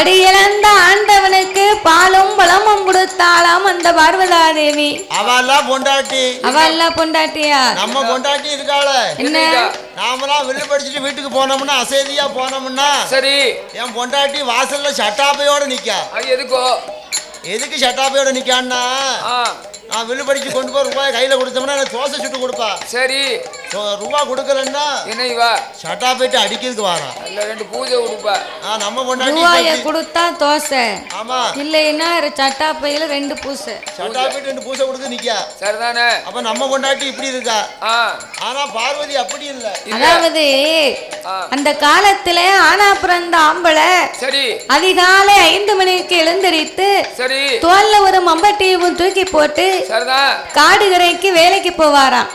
படியிழந்த ஆண்டவனுக்கு பாலும் பழமும் கொடுத்தாளாம் அந்த பார்வதா தேவி அவெல்லாம் பொண்டாட்டி. அவள்ல பொண்டாட்டியா? நம்ம பொண்டாட்டி இருக்காள. என்ன? நாமெல்லாம் வெளில படிச்சுட்டு வீட்டுக்கு போனோம்னா அசதியா போனோம்னா சரி. என் பொண்டாட்டி வாசல்ல சட்டாப்பையோட நிக்கா. அது எதுக்கோ? எதுக்கு சட்டாப்பையோட நிக்கான்னா? நான் வெளில படிச்சு கொண்டு போய் ரூபாய் கையில கொடுத்தோம்னா எனக்கு தோசை சுட்டு கொடுப்பா. சரி. ரூபா கொடுக்கலன்னா என்ன இவா? சட்டாப்பைட்டு அடிக்கிறதுக்கு வாரான் நல்ல ரெண்டு பூஜை கொடுப்பா ஆ, நம்ம பொண்டாட்டி ரூபாய கொடுத்தா தோசை. ஆமா. இல்லைன்னா சட்டா பையில ரெண்டு பூசை. சட்டாப்பைட்டு ரெண்டு பூசை கொடுத்து நிக்கா சரிதானே. அப்ப நம்ம பொண்டாட்டி இப்படி இருக்கா? ஆ. ஆனா பார்வதி அப்படி இல்ல. அதாவது. அந்த காலத்துல ஆனா பிறந்த ஆம்பளை சரி. அதிகாலை ஐந்து மணிக்கு எழுந்திரித்து சரி. தோல்ல ஒரு மம்பட்டியும் தூக்கி போட்டு சரிதான். காடுகரைக்கு வேலைக்கு போவாராம்.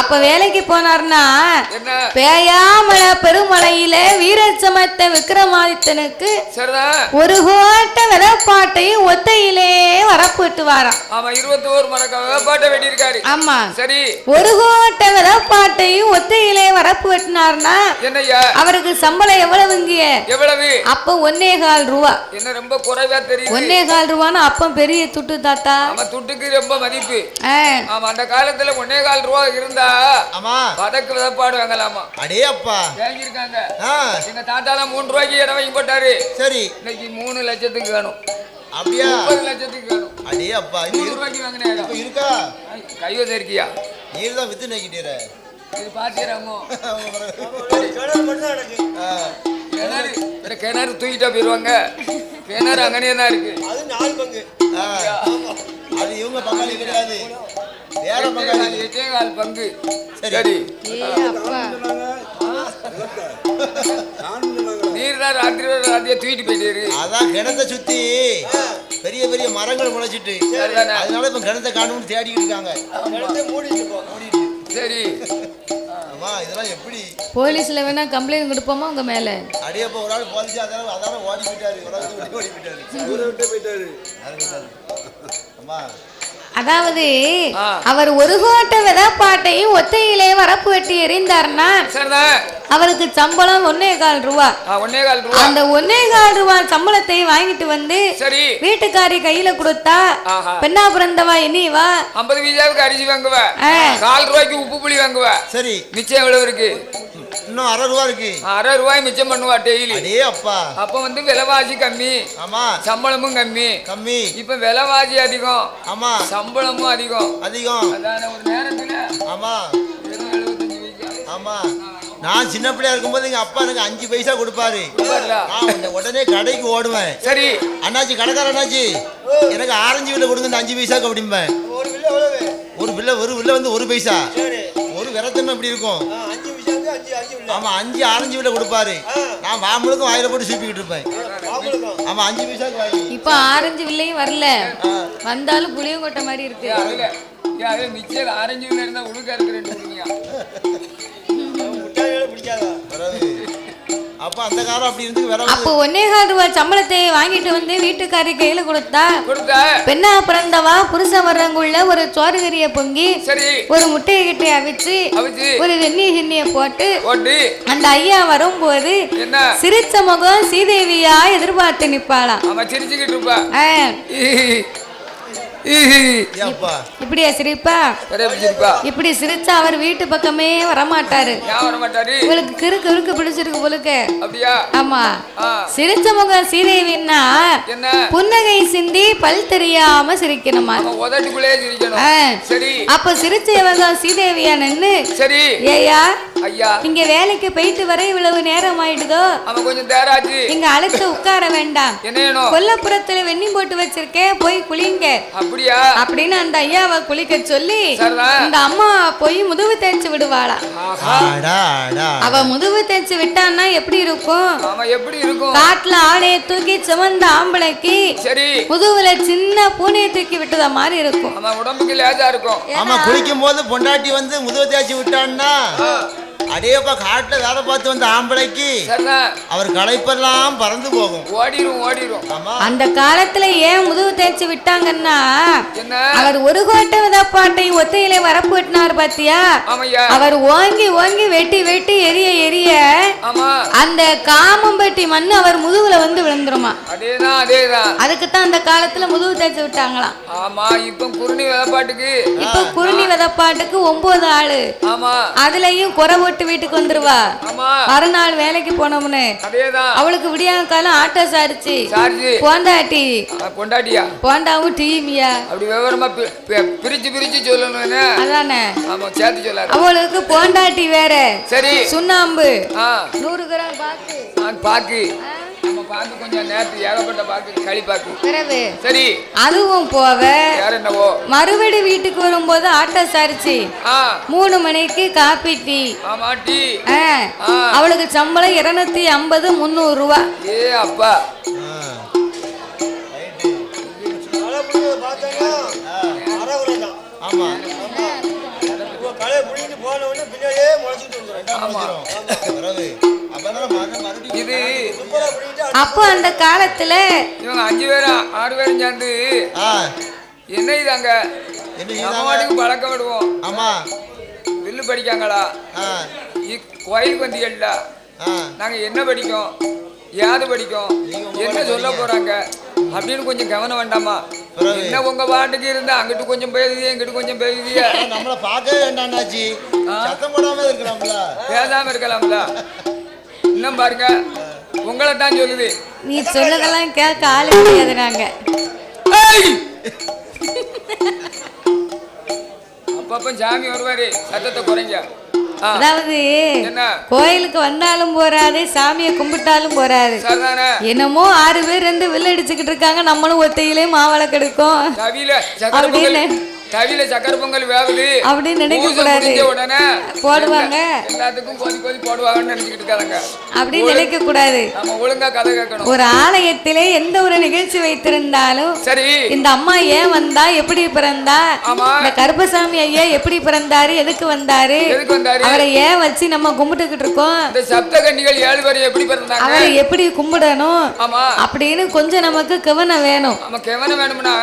அப்ப வேலைக்கு போனார்னா என்ன? பேயாமல பெருமலையில வீரச்சமத்த விக்ரமாதித்தனுக்கு ஒரு கோட்ட விதப்பாட்டையும் ஒத்தையிலே வரப்போட்டு வாராம் ஆமா இருபத்தி ஒரு மரக்காக பாட்டை வெட்டியிருக்காரு. ஆமா. சரி. ஒரு கோட்ட விதப்பாட்டையும் ஒத்தையிலே வரப்பு வெட்டினார்னா அவருக்கு சம்பளம் எவ்வளவுங்க? எவ்வளவு? அப்ப ஒன்னே கால் ரூபா. என்ன ரொம்ப குறைவா தெரியுது. ஒன்னே கால் ரூபான்னு அப்ப பெரிய துட்டு தாத்தா. துட்டுக்கு ரொம்ப மதிப்பு. ஆமா அந்த காலத்துல ஒன்னே கால் ரூபா இருந்தா ஆமா பதக்கு விதப்பாடு வாங்கலாமா? அடே அப்பா. வாங்கியிருக்காங்க. எங்க தாத்தாலாம் மூணு ரூபாய்க்கு இடம் வாங்கி போட்டாரு. சரி. இன்னைக்கு மூணு லட்சத்துக்கு வேணும். அப்படியா? முப்பது லட்சத்துக்கு வேணும். அடே அப்பா நூறு ரூபாய்க்கு வாங்கின இடம். இப்ப இருக்கா? கைவச இருக்கியா? நீர் தான் வித்து நக்கிட்டீர இது பாத்திரமோ? கிணறு வேற கிணறு தூக்கிட்டா போயிருவாங்க கிணறு அங்கனே தான் இருக்கு. அது நாலு பங்கு. அது இவங்க பங்காளி கிடையாது. வேற பங்காளி எட்டே கால் பங்கு? சரி. நீர் தான் ராத்திரி வரை ராத்திரியா தூக்கிட்டு போயிட்டாரு அதான் கிணத்தை சுத்தி பெரிய பெரிய மரங்கள் முளைச்சிட்டு? அதனால இப்ப கிணத்தை காணும்னு தேடிக்கிட்டு இருக்காங்க. சரி. அம்மா இதெல்லாம் எப்படி? போலீஸ்ல வேணா கம்ப்ளைண்ட் கொடுப்போமா உங்க மேல? அடியே இப்ப ஒரு ஆள் போலீஸ் அதால அதால ஓடி போயிட்டாரு. ஓடி போயிட்டாரு. ஊரை விட்டு போயிட்டாரு. அம்மா அதாவது. அவர் ஒரு கோட்டை விதப்பாட்டையும் ஒத்தையிலே வரப்பு வெட்டி எறிந்தார்னா அவருக்கு சம்பளம் ஒன்னே கால் ரூபா. ஒன்னே கால் ரூபா. அந்த ஒன்னே கால் ரூபா சம்பளத்தை வாங்கிட்டு வந்து சரி. வீட்டுக்காரி கையில கொடுத்தா. பெண்ணா பிறந்தவா இனி வா. ஐம்பது பைசாவுக்கு அரிசி வாங்குவ. கால் ரூபாய்க்கு உப்பு புளி வாங்குவ. சரி. மிச்சம் எவ்வளவு இருக்கு? இன்னும் அரை ரூபா இருக்கு. அரை ரூபாய் மிச்சம் பண்ணுவா டெய்லி அடே அப்பா. அப்ப வந்து விலைவாசி கம்மி. ஆமா. சம்பளமும் கம்மி. கம்மி. இப்ப விலைவாசி அதிகம். ஆமா. சம்பளமும் அதிகம். அதிகம். அதான ஒரு நேரத்துல ஆமா. வெறும் 75 பைசா. ஆமா. நான் சின்ன பிள்ளையா இருக்கும்போது எங்க அப்பா எனக்கு அஞ்சு பைசா கொடுப்பாரு. உடனே- கடைக்கு ஓடுவேன். சரி. அண்ணாச்சி கடைக்கார அண்ணாச்சி எனக்கு ஆரஞ்சு வில்ல கொடுங்க இந்த அஞ்சு பைசாக்கு அப்படிம்பேன். ஒரு வில்ல ஒரு வில்ல வந்து ஒரு பைசா. ஒரு விரத்தம் அப்படி இருக்கும். ஆமா அஞ்சு ஆரஞ்சு வில்ல கொடுப்பாரு. நான் மாம்பழக்கும் வாயில போட்டு சூப்பிக்கிட்டு இருப்பேன். ஆமா அஞ்சு வாங்கி இப்ப ஆரஞ்சு வில்லையும் வரல. வந்தாலும் புளியும் கொட்டை மாதிரி இருக்கு. மிச்சம் ஆரஞ்சு விலை இருந்தா உழுக்க இருக்கு அப்ப அந்த காரம் அப்படி இருந்து விரவு அப்போ ஒன்னே கால் ரூபாய் சம்பளத்தை வாங்கிட்டு வந்து வீட்டுக்காரி கையில கொடுத்தா? கொடுத்த? பெண்ணா பிறந்தவா? புருஷன் வர்றவங்குள்ள ஒரு சோறுகறிய பொங்கி சரி. ஒரு முட்டையை கிட்டே அவிச்சு. ஒரு வெந்நீர் கிண்ணிய போட்டு அந்த ஐயா வரும்போது சிரிச்ச முகம் சீதேவியா எதிர்பார்த்து நிப்பாளாம். சிரிச்சுக்கிட்டு இருப்பா. இப்படியா சிரிப்பா? இப்படி சிரிச்சா அவர் வீட்டு பக்கமே வரமாட்டாரு. ஏன் வர மாட்டாரு இவளுக்கு கிறுக்கு கிறுக்கு பிடிச்சிருக்கு போலுக்கு. அப்படியா? ஆமா. சிரிச்ச முகம் சீதேவின்னா என்ன? புன்னகை சிந்தி பல் தெரியாம சிரிக்கணுமா? அப்ப சிரிச்சவங்க சீதேவியா நின்னு சரி. ஏயா ஐயா. இங்க வேலைக்கு போயிட்டு வர இவ்வளவு நேரம் ஆயிடுதோ அவன் கொஞ்சம் தேராச்சு. இங்க அழுத்து உட்கார வேண்டாம். கொல்லப்புறத்துல வெண்ணி போட்டு வச்சிருக்கேன் போய் குளிங்க. அப்படியா? அப்படின்னு அந்த ஐயாவை குளிக்க சொல்லி இந்த அம்மா போய் முதுகு தேய்ச்சி விடுவாளா? அவ முதுகு தேய்ச்சி விட்டான்னா எப்படி இருக்கும்? எப்படி இருக்கும்? காட்டுல ஆடையை தூக்கி சுமந்த ஆம்பளைக்கு சரி. முதுகுல சின்ன பூனையை தூக்கி விட்டத மாதிரி இருக்கும். உடம்புக்கு லேசா இருக்கும். ஆமா குளிக்கும் போது பொண்டாட்டி வந்து முதுகு தேய்ச்சி விட்டான்னா அடேப்பா காட்டுல வேலை பார்த்து வந்த ஆம்பளைக்கு அவர் களைப்பெல்லாம் பறந்து போகும். ஓடிரும் ஓடிரும். ஆமா. அந்த காலத்துல ஏன் முதுகு தேய்ச்சி விட்டாங்கன்னா என்ன? அவர் ஒரு கோட்டை விதப்பாட்டை ஒத்தையிலே வரப்பு வெட்டினார் பாத்தியா? ஆமையா. அவர் ஓங்கி ஓங்கி வெட்டி வெட்டி எரிய எரிய ஆமா. அந்த காமம்பட்டி மண்ணு அவர் முதுகுல வந்து விழுந்துருமா? அதேதான் அதேதான். அதுக்கு தான் அந்த காலத்துல முதுகு தேய்ச்சி விட்டாங்களாம். ஆமா இப்ப குருணி விதப்பாட்டுக்கு. இப்ப குருணி விதப்பாட்டுக்கு ஒன்பது ஆளு. ஆமா. அதுலயும் குறை போட்டு வீட்டுக்கு வந்துருவா. மறுநாள் வேலைக்கு போனோம்னு. அவளுக்கு விடியா காலம் ஆட்டோ சாரிச்சு. போண்டாட்டி. கொண்டாட்டியா போண்டாவும் டீமியா. அப்படி விவரமா பிரிச்சு பிரிச்சு சொல்லணும்? அதானே? அவளுக்கு போண்டாட்டி வேற. சரி. சுண்ணாம்பு. நூறு கிராம் பாக்கு. நான் பாக்கு. நம்ம பாக்கு கொஞ்சம் நேரத்து ஏகப்பட்ட பாக்கு களி பாக்கு. பிறகு? சரி. அதுவும் போவ. யார் என்னவோ? மறுபடி வீட்டுக்கு வரும்போது ஆட்டோ சாரிச்சு. மூணு மணிக்கு காப்பி டீ. ஆமா. அவளுக்கு சம்பளம் இருநூத்தி ஐம்பது முந்நூறு ரூபா. ஏ அப்பா. ஆமா. ஆமா பிறகு அப்பதான் மறு- மறுபடியும் இது அப்போ அந்த காலத்துல இவங்க அஞ்சு பேரும் ஆறு பேரும் சேர்ந்து ஆ. என்ன இதாங்க என்ன நம்ம செய்தாங்க? வாட்டுக்கு பழக்க விடுவோம். ஆமா. வில்லு படிக்காங்களா? கோயிலுக்கு வந்தீங்கல்ல நாங்க என்ன படிக்கோம்? யாது படிக்கோம்? என்ன சொல்ல. போறாங்க? அப்படின்னு கொஞ்சம் கவனம் வேண்டாமா? என்ன உங்க பாட்டுக்கு இருந்தா அங்கிட்டு கொஞ்சம் பேசுதிய இங்கிட்டு கொஞ்சம் பேசுதிய? நம்மள பார்க்கவே வேண்டாண்டாச்சு சத்தம் போடாம இருக்கலாம்ல. பேசாம இருக்கலாம்ல. இன்னும் பாருங்க. உங்களை தான் சொல்லுது. நீ சொன்னதெல்லாம் கேட்க ஆளு கிடையாது நாங்க! அப்பப்ப சாமி வருவாரு. சத்தத்தை குறைங்க. அதாவது கோயிலுக்கு வந்தாலும் போறாது சாமியை கும்பிட்டாலும் சரிதானே? என்னமோ ஆறு பேர் இருந்து வில்லு அடிச்சுக்கிட்டு இருக்காங்க. நம்மளும் ஒத்தையிலே மாவளை கெடுக்கும். அப்படின்னு. தவில சக்கரை பொங்கல் வேவுது அப்படின்னு நினைக்க கூடாது. உடனே போடுவாங்க. எல்லாத்துக்கும் கொதி கொதி போடுவாங்கன்னு நினைச்சுக்கிட்டு இருக்காங்க அப்படின்னு நினைக்க கூடாது. நம்ம ஒழுங்கா கதை கேட்கணும். ஒரு ஆலயத்திலே எந்த ஒரு நிகழ்ச்சி வைத்திருந்தாலும் சரி. இந்த அம்மா ஏன் வந்தா? எப்படி பிறந்தா? இந்த கருப்பசாமி ஐயா எப்படி பிறந்தாரு? எதுக்கு வந்தாரு? அவரை ஏன் வச்சு நம்ம கும்பிட்டுக்கிட்டு இருக்கோம்? இந்த சப்த கன்னிகள் ஏழு பேர் எப்படி பிறந்தாங்க? அவரை எப்படி கும்பிடணும்? அப்படின்னு கொஞ்சம் நமக்கு கவனம் வேணும். நமக்கு எவன வேணும்னா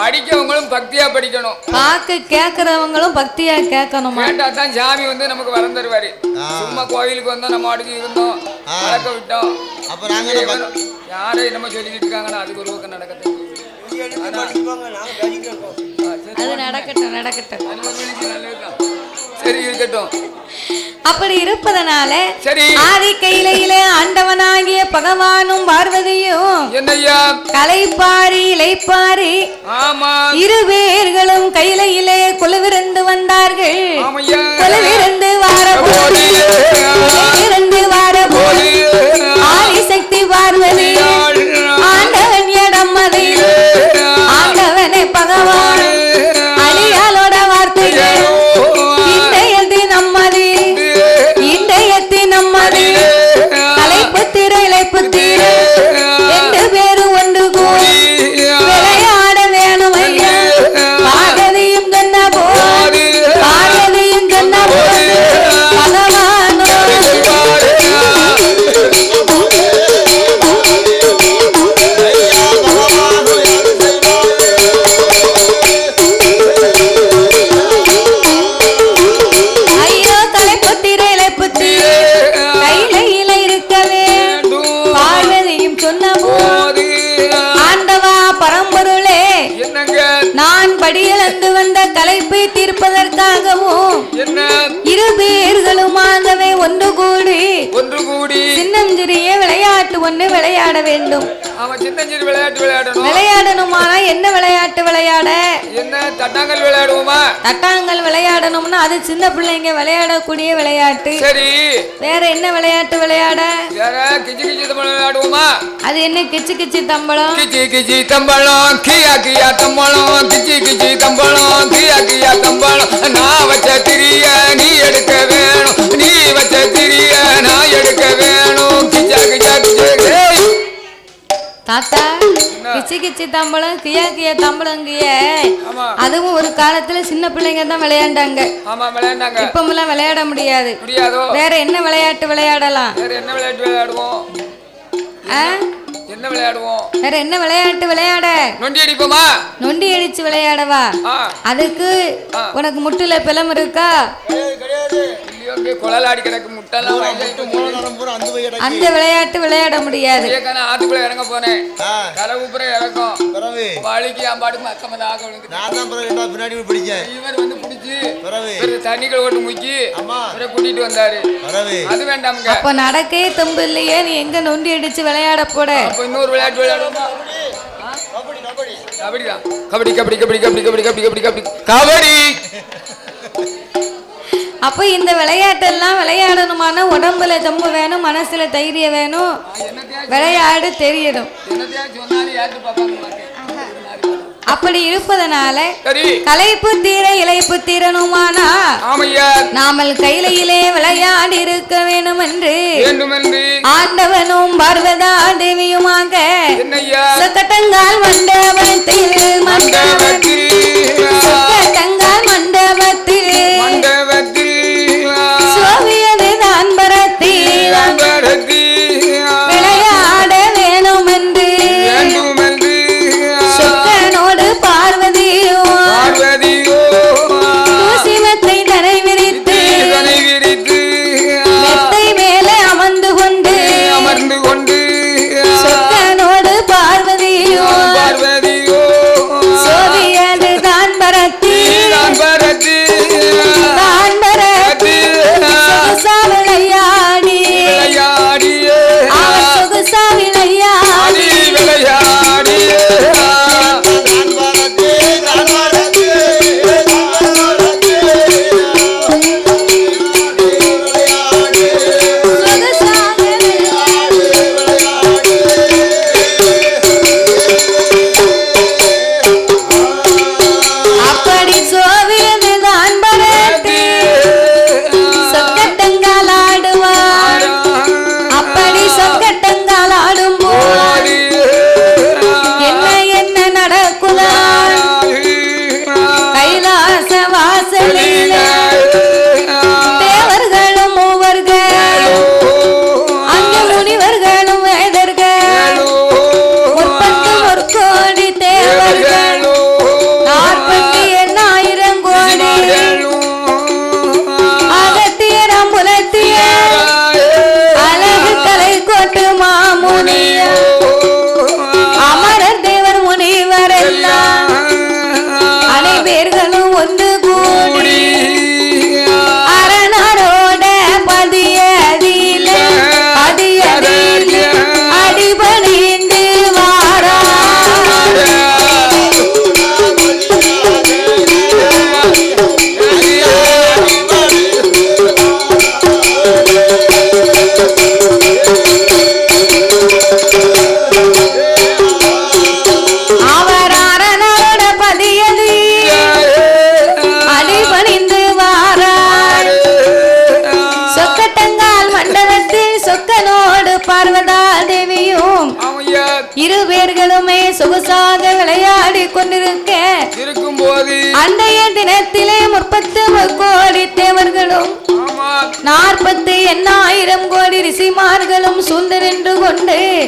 படிக்கவங்களும் பக்தியா படிக்கணும். பார்க்க கேட்கறவங்களும் பக்தியா கேட்கணுமா? கேட்டா தான் சாமி வந்து நமக்கு வரம் தருவாரு. சும்மா கோயிலுக்கு வந்தோம் நம்ம அடுக்கு இருந்தோம் வளர்க்க விட்டோம். அப்ப நாங்க என்ன பண்ண- இவனும் யாரை நம்ம சொல்லிக்கிட்டு இருக்காங்கன்னா அதுக்கு ஒரு பக்கம் நடக்கட்டும். அது நடக்கட்டும் நடக்கட்டும். சரி இருக்கட்டும். அப்படி இருப்பதனால சரி. ஆதி கையிலையிலே ஆண்டவனாகிய பகவானும் பார்வதியும் என்னய்யா கலைப்பாரி இலைப்பாரி ஆமா. இரு பேர்களும் கையிலையிலே குழுவிருந்து வந்தார்கள். குழுவிருந்து வார போது வார போது ஆதிசக்தி பார்வதி அது சின்ன பிள்ளைங்க விளையாடக்கூடிய விளையாட்டு. சரி. வேற என்ன விளையாட்டு விளையாட? வேற கிச்சி கிச்சி தம்பளம் விளையாடுவோமா? அது என்ன கிச்சு கிச்சு தம்பளம்? கிச்சி கிச்சி தம்பளம் கியா கியா தம்பளம் கிச்சி கிச்சி தம்பளம் கியா கியா தம்பளம். நான் வச்ச திரிய நீ எடுக்க வேணும். நீ வச்ச திரிய நான் எடுக்க வேணும் தாத்தா கிச்சு கிச்சு தம்பளம் கியா கியா தம்பளங்கிய ஆமா. அதுவும் ஒரு காலத்துல சின்ன பிள்ளைங்க தான் விளையாண்டாங்க. இப்பமெல்லாம் விளையாட முடியாது. வேற என்ன விளையாட்டு விளையாடலாம்? என்ன விளையாட்டு விளையாடுவோம்? என்ன விளையாடுவோம்? வேற என்ன விளையாட்டு விளையாட? நொண்டி அடிப்போமா? நொண்டி அடிச்சு விளையாடவா? அதுக்கு. உனக்கு முட்டுல பிளம் இருக்கா? அப்படியே குழலாடி கிடக்கு முட்டெல்லாம் மூணு அந்த போய் கிடக்கு. அந்த விளையாட்டு விளையாட முடியாது. ஆத்துக்குள்ள இறங்க போனேன். ஆ, கரை ஊப்புற இறக்கம். பிறவு? வலிக்கு என் பாட்டுக்கு மத்தமத ஆக விழுந்து நான் தான் பிறகு ரெண்டாவது பின்னாடி போய் பிடிச்சேன் இவர் வந்து பிடிச்சி பிறவு? ஒரு தண்ணிகள் ஓட்டு முக்கி ஆமா இவரை கூட்டிட்டு வந்தாரு. பிறவு? அது வேண்டாமுங்க. அப்ப நடக்கே தும்பு இல்லையே நீ எங்க நொண்டி அடிச்சு விளையாட போட அப்ப இன்னொரு விளையாட்டு விளையாடுவோமா கபடி தான் கபடி கபடி கபடி கபடி கபடி கபடி கபடி கபடி. கபடி. அப்ப இந்த விளையாட்டெல்லாம் விளையாடணுமான உடம்புல தெம்பு வேணும் மனசுல தைரியம் வேணும். விளையாடு தெரியணும். அப்படி இருப்பதனால சரி. களைப்பு தீர இளைப்பு தீரணுமானா? நாமல் கையிலே விளையாடி இருக்க வேணும் என்று ஆண்டவனும் பார்வதா தேவியுமாக என்னையா? சொக்கட்டங்கால் மண்டபத்தில் மண்டபத்தில் மண்டபத்தில்.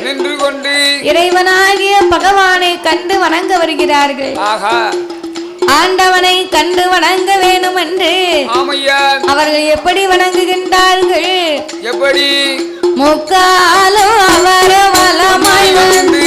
நின்று கொண்டு இறைவனாகிய பகவானை கண்டு வணங்க வருகிறார்கள். ஆஹா ஆண்டவனை கண்டு வணங்க வேணும் என்று ஆமையா. அவர்கள் எப்படி வணங்குகின்றார்கள்? எப்படி? முக்காலும் அவர் வலமாய் வந்து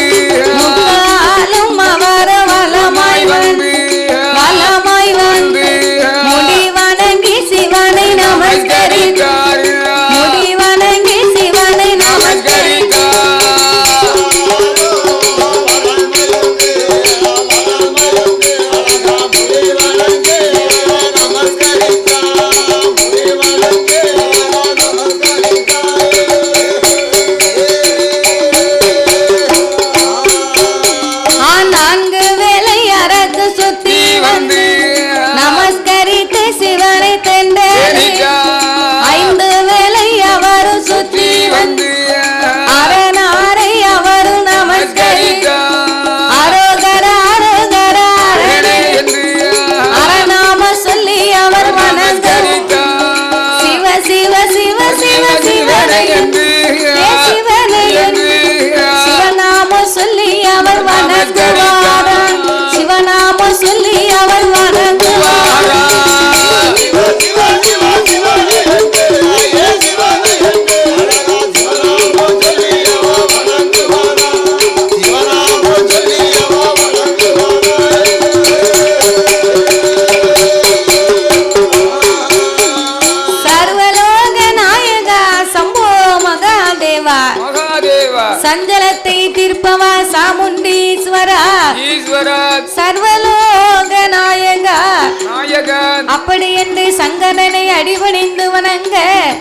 சங்கரனை அடிபணிந்து வணங்க.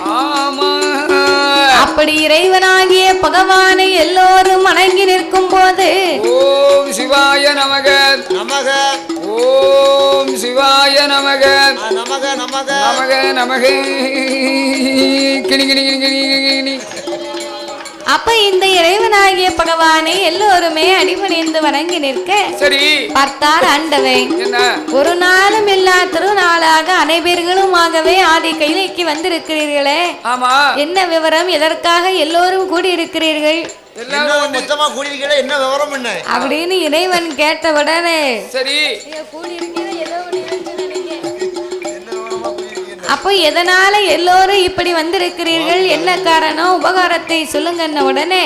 ஆமா அப்படி இறைவனாகிய பகவானை எல்லோரும் வணங்கி நிற்கும் போது ஓம் சிவாய நமக. நமக. ஓம் சிவாய நமக. நமக நமக. நமக நமக. கிணி கிணி கிணி கிணி கிணி. அப்ப இந்த இறைவனாகிய பகவானை எல்லோருமே அடிபணிந்து வணங்கி நிற்க சரி. பார்த்தார் ஆண்டவை என்ன? ஒரு நாளும் இல்லா திருநாளாக அனைவர்களுமாகவே ஆதி கைலைக்கு வந்திருக்கிறீர்களே. ஆமா. என்ன விவரம்? எதற்காக எல்லோரும் கூடியிருக்கிறீர்கள்? எல்லாரும் என்ன விவரம் என்ன? அப்படின்னு இறைவன் கேட்டவுடனே சரி. அப்போ எதனால எல்லோரும் இப்படி வந்திருக்கிறீர்கள்? என்ன காரணம்? உபகாரத்தை சொல்லுங்கன்ன உடனே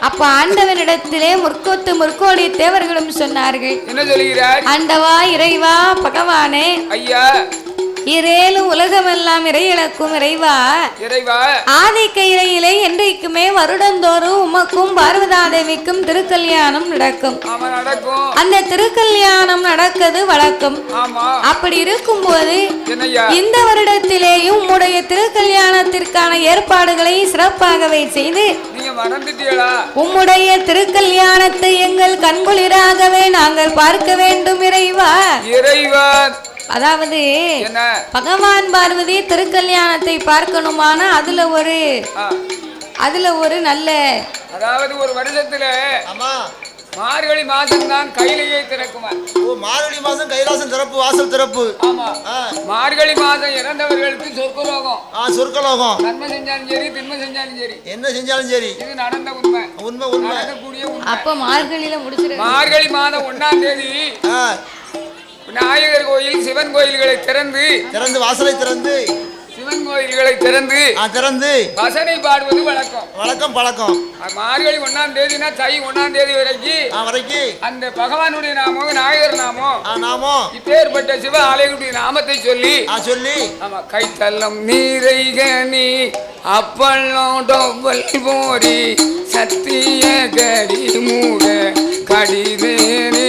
அப்ப ஆண்டவனிடத்திலே முற்கோத்து முற்கோடி தேவர்களும் சொன்னார்கள். என்ன சொல்கிறார் ஆண்டவா இறைவா பகவானே. ஐயா இரேலும் உலகமெல்லாம் இறையிழக்கும் இறைவா. இறைவா. ஆதி கையிலே என்றைக்குமே வருடந்தோறும் உமக்கும் பார்வதாதேவிக்கும் திருக்கல்யாணம் நடக்கும். அந்த திருக்கல்யாணம் நடக்கிறது வழக்கம். அப்படி இருக்கும்போது என்னய்யா? இந்த வருடத்திலேயும் உம்முடைய திருக்கல்யாணத்திற்கான ஏற்பாடுகளை சிறப்பாகவே செய்து உம்முடைய திருக்கல்யாணத்தை எங்கள் கண்குளிராகவே நாங்கள் பார்க்க வேண்டும் இறைவா. இறைவா. அதாவது என்ன? பகவான் பார்வதி திருக்கல்யாணத்தை பார்க்கணுமானா அதுல ஒரு அதுல ஒரு நல்ல அதாவது ஒரு வருஷத்துல ஆமா. மார்கழி மாதம் தான் கையிலேயே திறக்குமா ஓ மார்கழி மாசம் கைலாசம் திறப்பு வாசல் திறப்பு. ஆமா. மார்கழி மாதம் இறந்தவர்களுக்கு சொர்க்கலோகம். ஆ சொர்க்கலோகம். நன்மை செஞ்சாலும் சரி தின்மை செஞ்சாலும் சரி. என்ன செஞ்சாலும் சரி. இது நடந்த உண்மை. உண்மை உண்மை. நடக்கக்கூடிய அப்ப மார்கழியில முடிச்சிரு மார்கழி மாதம் ஒண்ணாம் தேதி விநாயகர் கோயில் சிவன் கோயில்களை திறந்து திறந்து வாசலை திறந்து. சிவன் கோயில்களை திறந்து திறந்து. பசனை பாடுவது வழக்கம். வழக்கம் பழக்கம். மார்கழி ஒண்ணாம் தேதினா தை ஒண்ணாம் தேதி வரைக்கும் வரைக்கும் அந்த பகவானுடைய நாமம் விநாயகர் நாமம் ஆ நாமோ இப்பேற்பட்ட சிவ ஆலயனுடைய நாமத்தை சொல்லி சொல்லி. ஆமா கைத்தல்லம் நீரைகனி அப்பள்ளம் டொவ்வல் போரி சத்திய கடி மூட கடிதேனே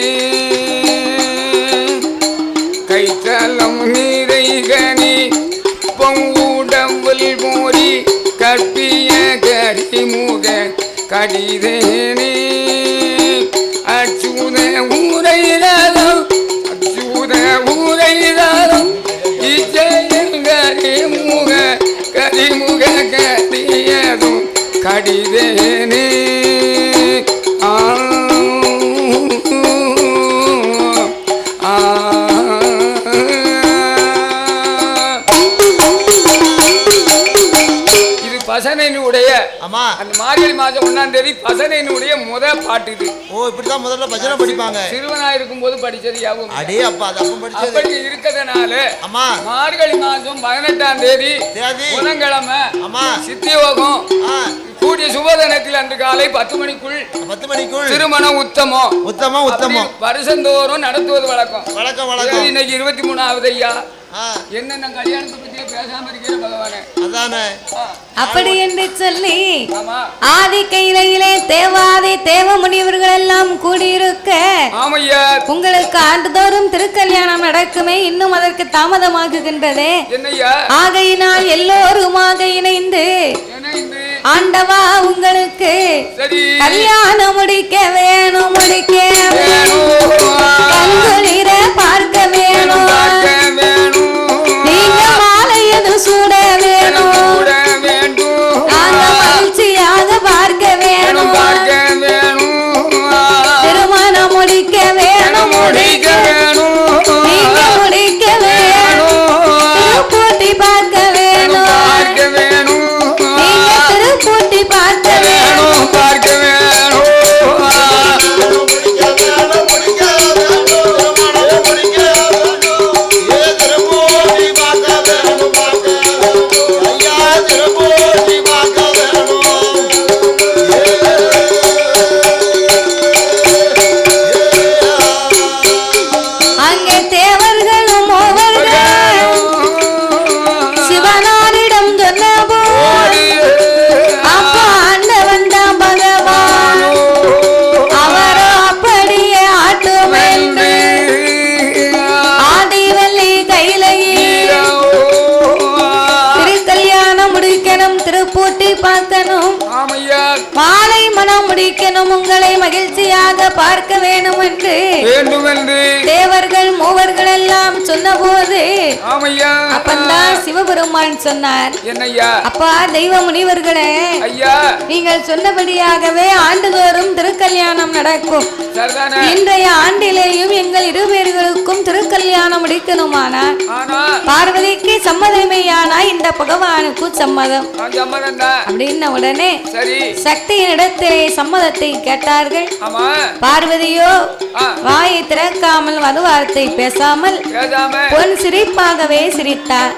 கடிதேனே அச்சுத ஊரையிலும் அச்சுத ஊரையிலும் இச்சையங்கரி முக கரிமுக கடியதும் கடிதேனே. பசனையினுடைய ஆமா. அந்த மார்கழி மாதம் ஒண்ணாம் தேதி பசனையினுடைய முத பாட்டு இது. ஓ இப்படித்தான் முதல்ல பஜனை படிப்பாங்க. சிறுவனா இருக்கும்போது படிச்சது யாவும் அடே அப்பா அது அப்ப படிச்சது. அப்படி இருக்கிறதுனால ஆமா. மார்கழி மாதம் பதினெட்டாம் தேதி தேதி. புதன்கிழமை ஆமா. சித்தியோகம். கூடிய சுபதனத்தில் அன்று காலை பத்து மணிக்குள் பத்து மணிக்குள். திருமணம் உத்தமம். உத்தமம் உத்தமம். வருஷந்தோறும் நடத்துவது வழக்கம். வழக்கம் வழக்கம். இன்னைக்கு இருபத்தி மூணாவது ஐயா. என்னென்ன கல்யாணத்தை பத்தியே அப்படி என்று சொல்லி ஆமா. ஆதி கையிலே தேவாதி தேவ முனிவர்கள் எல்லாம் கூடியிருக்க உங்களுக்கு ஆண்டுதோறும் திருக்கல்யாணம் நடக்குமே இன்னும் அதற்கு தாமதமாகுகின்றதே. ஆகையினால் எல்லோருமாக இணைந்து ஆண்டவா உங்களுக்கு சரி. கல்யாணம் முடிக்க வேணும் முடிக்க வேணும். பார்க்க வேணும். எல்லாம் ஆமையா. அப்பந்தான் சிவபெருமான் சொன்னார். அப்பா தெய்வ முனிவர்களே ஐயா. நீங்கள் சொன்னபடியாகவே ஆண்டுதோறும் திருக்கல்யாணம் நடக்கும். இன்றைய ஆண்டிலேயும் எங்கள் இருவேர்களுக்கும் திருக்கல்யாணம் முடிக்கணுமானால் ஆனா? பார்வதிக்கு சம்மதமையானா இந்த பகவானுக்கும் சம்மதம்? அப்படின்ன உடனே சக்தியின் இடத்திலே சம்மதத்தை கேட்டார்கள். பார்வதியோ வாயை திறக்காமல் மறுவார்த்தை பேசாமல் பேசாம. பொன் சிரிப்பாகவே சிரித்தார்.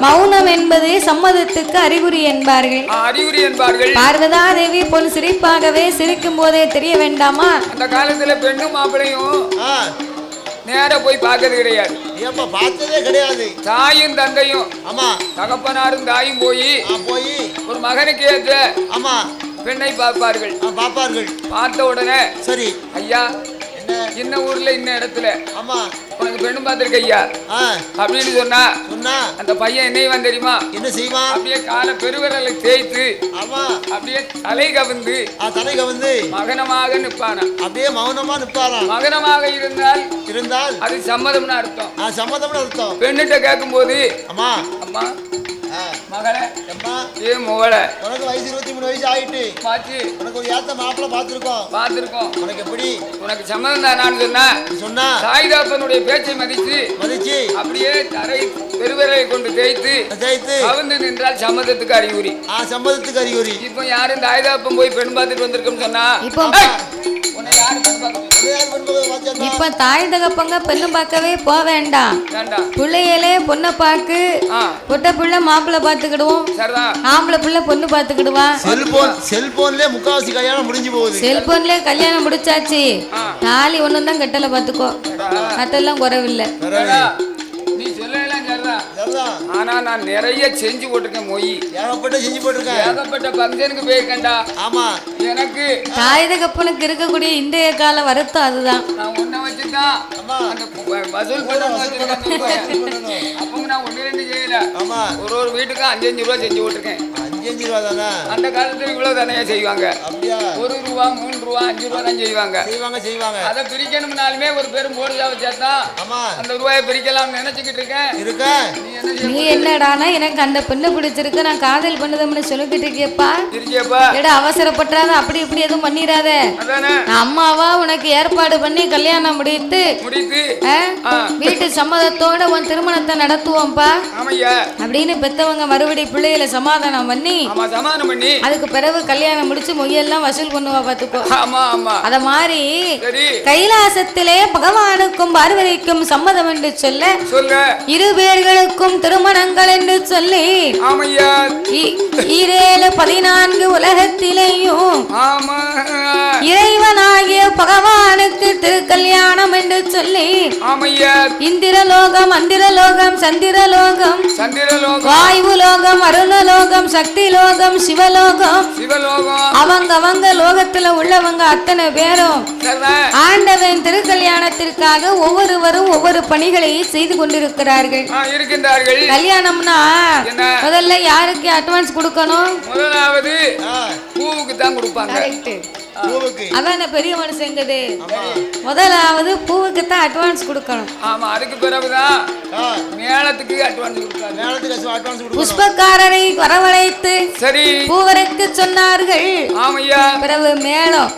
மௌனம் என்பது சம்மதத்துக்கு அறிகுறி என்பார்கள். அறிகுறி என்பார்கள். பார்வதா தேவி பொன் சிரிப்பாகவே சிரிக்கும் போதே தெரிய வேண்டாமா? அந்த காலத்துல பெண்ணும் மாப்பிளையும் நேரா போய் பார்க்கறது கிடையாது. ஏப்பா பார்த்ததே கிடையாது. தாயும் தந்தையும் ஆமா. தகப்பனாரும் தாயும் போய் ஆ போய். ஒரு மகனுக்கு ஏற்ற ஆமா. பெண்ணை பார்ப்பார்கள். பார்ப்பார்கள். பார்த்த உடனே சரி. ஐயா என்ன? இன்ன ஊர்ல இன்ன இடத்துல ஆமா. உனக்கு பெண்ணு பார்த்திருக்க ஐயா. அப்படின்னு சொன்னா சொன்னா. அந்த பையன் என்னையும் தெரியுமா? என்ன செய்வான்? அப்படியே கால பெருவிரலை தேய்த்து ஆமா. அப்படியே தலை கவிந்து ஆ தலைக வந்து மகனமாக நிற்பானா அப்படியே மௌனமா நிப்பாராம் மகனமாக இருந்தால் இருந்தால் அது சம்மதம்னு அர்த்தம். ஆ சம்மதம்னு அர்த்தம். பெண்ணிட்ட கேட்கும்போது அம்மா அம்மா ஆ, மகளே அம்மா ஏ முகலை உனக்கு வயசு இருபத்தி மூணு வயசு ஆயிட்டு. பார்த்து உனக்கு ஒரு ஏத்த மாப்பிள்ள பார்த்துருக்கோம். பார்த்துருக்கோம். உனக்கு எப்படி? உனக்கு சம்மதம் தானான்னு சொன்னா. நீ சொன்னா. சாய்தாப்பனுடைய பேச்சை மதித்து மதிச்சு. அப்படியே தரை பெருவிரலை கொண்டு தேய்த்து ஜெயித்து கவிழ்ந்து நின்றால் சம்மதத்துக்கு அறிகுறி. ஆ சம்மதத்துக்கு அறிகுறி. இப்போ யாரும் தாய்தாப்பம் போய் பெண் பார்த்துட்டு வந்திருக்கோம்னு சொன்னா இப்போ தாய் தகப்பங்க பெண்ணு பார்க்கவே போக வேண்டாம் பிள்ளைகளே பொண்ணை பார்க்கு. பொட்டை பிள்ளை மாப்பிள்ளை பார்த்துக்கிடுவோம். சரிதான் ஆம்பளை பிள்ளை பொண்ணு பார்த்துக்கிடுவான் செல்போன் செல்போன்லயே முக்காவாசி கல்யாணம் முடிஞ்சு போகுது. செல்போன்லயே கல்யாணம் முடிச்சாச்சு. தாலி ஒண்ணும் தான் கட்டல பாத்துக்கோ மத்தெல்லாம் குறவில்லை. ஆனா நான் நிறைய செஞ்சு போட்டிருக்கேன் மொய். ஏகப்பட்ட செஞ்சு போட்டிருக்கேன். ஏகப்பட்ட ஃபங்க்ஷனுக்கு போயிருக்கேன்டா. ஆமா. எனக்கு தாய் தகப்பனுக்கு இருக்கக்கூடிய இன்றைய கால வருத்தம் அதுதான். நான் உன்னை வச்சுதான் ஆமா. அந்த வ- வசூல் பண்ணணும். அப்பவும் நான் ஒண்ணு ரெண்டு செய்யல. ஆமா. ஒரு ஒரு வீட்டுக்கும் அஞ்சு அஞ்சு ரூபா செஞ்சு போட்டிருக்கேன். அஞ்சு அஞ்சு ரூபா தானே? அந்த காலத்துல இவ்வளவு தானே செய்வாங்க? அப்படியா? ஒரு ரூபா மூணு ரூபா அஞ்சு ரூபா தான் செய்வாங்க. செய்வாங்க செய்வாங்க. அதை பிரிக்கணும்னாலுமே ஒரு பெரும் போடுதா ஆமா. அந்த ரூபாயை பிரிக்கலாம்னு நினைச்சுக்கிட்டு இருக்கேன். இருக்க. நீ என்னடானா எனக்கு அந்த பெண்ணை பிடிச்சிருக்கு நான் காதல் பண்ணுதம்னு சொல்லிக்கிட்டு இருக்கியப்பா. எடா அவசரப்பட்டுறாத அப்படி இப்படி எதுவும் பண்ணிடாத. அம்மாவா உனக்கு ஏற்பாடு பண்ணி கல்யாணம் முடித்து. வீட்டு சம்மதத்தோட உன் திருமணத்தை நடத்துவோம்ப்பா. அப்படின்னு பெத்தவங்க மறுபடி பிள்ளைகளை சமாதானம் பண்ணி ஆமா சமாதானம் பண்ணி. அதுக்கு பிறகு கல்யாணம் முடிச்சு மொய்யெல்லாம் வசூல் பண்ணுவா பாத்துக்கோ. அத மாதிரி கைலாசத்திலே பகவானுக்கும் பார்வதிக்கும் சம்மதம் என்று சொல்ல சொல்ல. இரு பேர்களுக்கும் திருமணங்கள் என்று சொல்லி ஆமையா. இ- ஈரேழு பதினான்கு உலகத்திலேயும் இறைவனாகிய பகவானுக்கு திருக்கல்யாணம் என்று சொல்லி இந்திரலோகம் மந்திரலோகம் சந்திரலோகம் வாயு லோகம் அருணலோகம் சக்தி லோகம் சிவலோகம். அவங்க அவங்க லோகத்துல உள்ளவங்க அத்தனை பேரும் ஆண்டவன் திருக்கல்யாணத்திற்காக ஒவ்வொருவரும் ஒவ்வொரு பணிகளை செய்து கொண்டிருக்கிறார்கள். இருக்கின்றார்கள். கல்யாணம்னா என்ன? முதல்ல யாருக்கு அட்வான்ஸ் கொடுக்கணும்? முதலாவது பூவுக்கு தான் கொடுப்பாங்க. அதான் பெரிய மனுஷங்குது. ஆமா. முதலாவது பூவுக்கு தான் அட்வான்ஸ் கொடுக்கணும். ஆமா அதுக்கு பிறகுதான் மேளத்துக்கு அட்வான்ஸ் கொடுப்பாங்க மேலத்துக்கு அட்வான்ஸ் கொடுக்கணும். புஷ்பக்காரரை வரவழைத்து சரி. பூவரைக்கு சொன்னார்கள். ஆமையா. பிறகு மேளம்.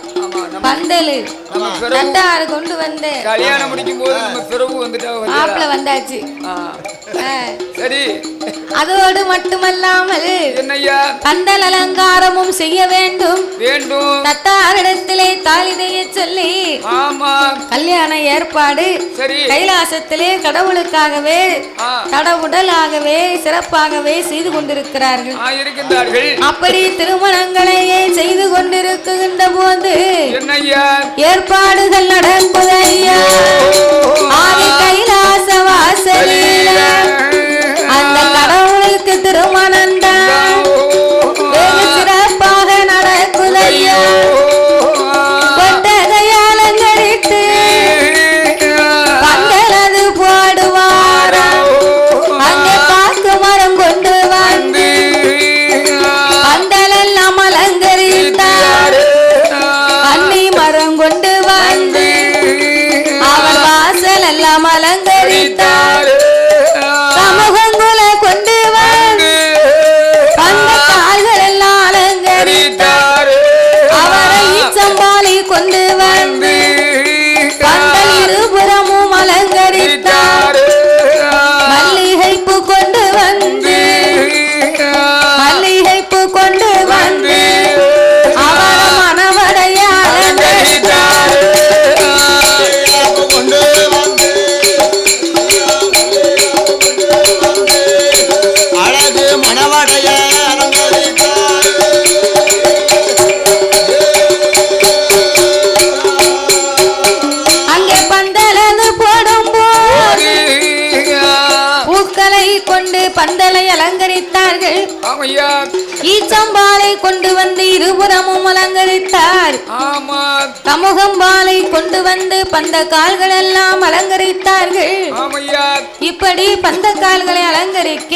பந்தல். தட்டாறு கொண்டு வந்து. கல்யாணம் முடிக்கும் போது நம்ம பிறகு வந்துட்டா மாப்பிள்ள வந்துடா. வந்தாச்சு. ஆ, ஆ. சரி. அதோடு மட்டுமல்லாமல் பந்தல் அலங்காரமும் செய்ய வேண்டும். வேண்டும். தட்டாரிடத்திலே தாலி நெய்ய சொல்லி ஆமா. கல்யாண ஏற்பாடு சரி. கைலாசத்திலே கடவுளுக்காகவே ஆ. தடவுடலாகவே சிறப்பாகவே செய்து கொண்டிருக்கிறார்கள். அப்படி திருமணங்களையே செய்து கொண்டிருக்கின்ற போது என்னய்யா? ஏற்பாடுகள் நடக்குதையா ஆதி கைலாச வாசலில வந்து பந்த கால்கள் எல்லாம் அலங்கரித்தார்கள் இப்படி பந்த கால்களை அலங்கரிக்க